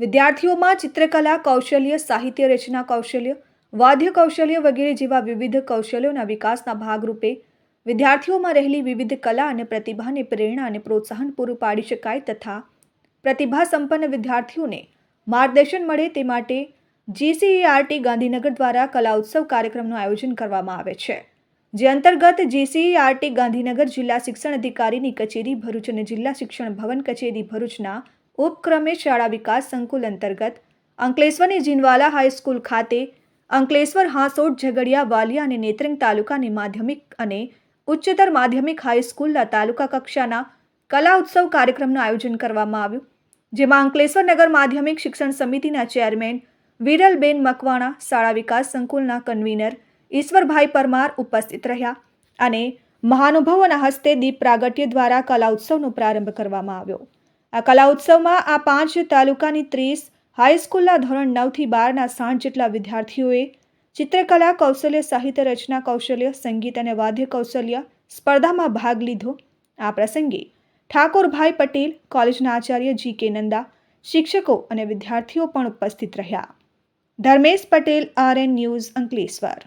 વિદ્યાર્થીઓમાં ચિત્રકલા, કૌશલ્ય, સાહિત્ય રચના કૌશલ્ય, વાદ્ય કૌશલ્ય વગેરે જેવા વિવિધ કૌશલ્યોના વિકાસના ભાગરૂપે વિદ્યાર્થીઓમાં રહેલી વિવિધ કલા અને પ્રતિભાને પ્રેરણા અને પ્રોત્સાહન પૂરું પાડી શકાય તથા પ્રતિભા સંપન્ન વિદ્યાર્થીઓને માર્ગદર્શન મળે તે માટે જીસીઈઆરટી ગાંધીનગર દ્વારા કલા ઉત્સવ કાર્યક્રમનું આયોજન કરવામાં આવે છે, જે અંતર્ગત જીસીઈઆરટી ગાંધીનગર જિલ્લા શિક્ષણ અધિકારીની કચેરી ભરૂચ અને જિલ્લા શિક્ષણ ભવન કચેરી ભરૂચના ઉપક્રમે શાળા વિકાસ સંકુલ અંતર્ગત અંકલેશ્વરની જીનવાલા હાઈસ્કૂલ ખાતે અંકલેશ્વર હાંસોટ ઝઘડિયા વાલિયા અને નેત્રંગ તાલુકાની માધ્યમિક અને ઉચ્ચતર માધ્યમિક હાઈસ્કૂલના તાલુકા કક્ષાના કલા ઉત્સવ કાર્યક્રમનું આયોજન કરવામાં આવ્યું, જેમાં અંકલેશ્વર નગર માધ્યમિક શિક્ષણ સમિતિના ચેરમેન વિરલબેન મકવાણા, શાળા વિકાસ સંકુલના કન્વીનર ઈશ્વરભાઈ પરમાર ઉપસ્થિત રહ્યા અને મહાનુભાવોના હસ્તે દીપ પ્રાગટ્ય દ્વારા કલા ઉત્સવનો પ્રારંભ કરવામાં આવ્યો. આ કલા ઉત્સવમાં આ પાંચ તાલુકાની ત્રીસ હાઈસ્કૂલના ધોરણ નવથી બારના સાઠ જેટલા વિદ્યાર્થીઓએ ચિત્રકલા, કૌશલ્ય, સાહિત્ય રચના, કૌશલ્ય, સંગીત અને વાદ્ય કૌશલ્ય સ્પર્ધામાં ભાગ લીધો. આ પ્રસંગે ઠાકોરભાઈ પટેલ, કોલેજના આચાર્ય જી કે નંદા, શિક્ષકો અને વિદ્યાર્થીઓ પણ ઉપસ્થિત રહ્યા. Dharmesh Patel R N news Ankleshwar.